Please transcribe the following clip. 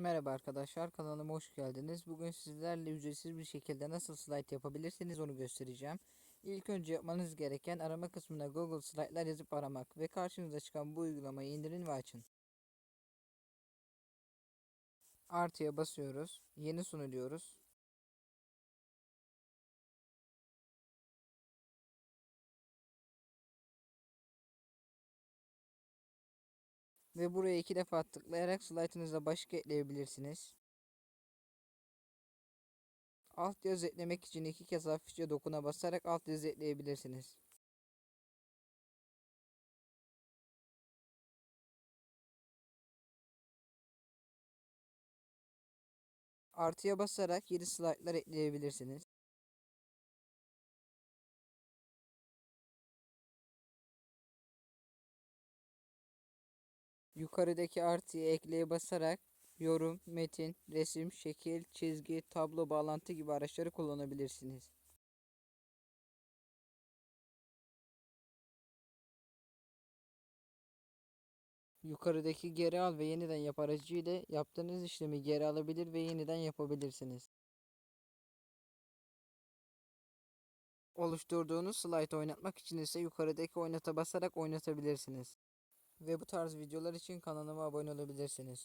Merhaba arkadaşlar kanalıma hoş geldiniz. Bugün sizlerle ücretsiz bir şekilde nasıl slide yapabilirsiniz onu göstereceğim. İlk önce yapmanız gereken arama kısmına Google Slide'lar yazıp aramak ve karşınıza çıkan bu uygulamayı indirin ve açın. Artıya basıyoruz. Yeni sunu diyoruz. Ve buraya iki defa tıklayarak slaytınıza başlık ekleyebilirsiniz. Alt yazı eklemek için iki kez hafifçe dokuna basarak alt yazı ekleyebilirsiniz. Artıya basarak yeni slaytlar ekleyebilirsiniz. Yukarıdaki artıya ekleye basarak yorum, metin, resim, şekil, çizgi, tablo, bağlantı gibi araçları kullanabilirsiniz. Yukarıdaki geri al ve yeniden yap aracı ile yaptığınız işlemi geri alabilir ve yeniden yapabilirsiniz. Oluşturduğunuz slide oynatmak için ise yukarıdaki oynata basarak oynatabilirsiniz. Ve bu tarz videolar için kanalıma abone olabilirsiniz.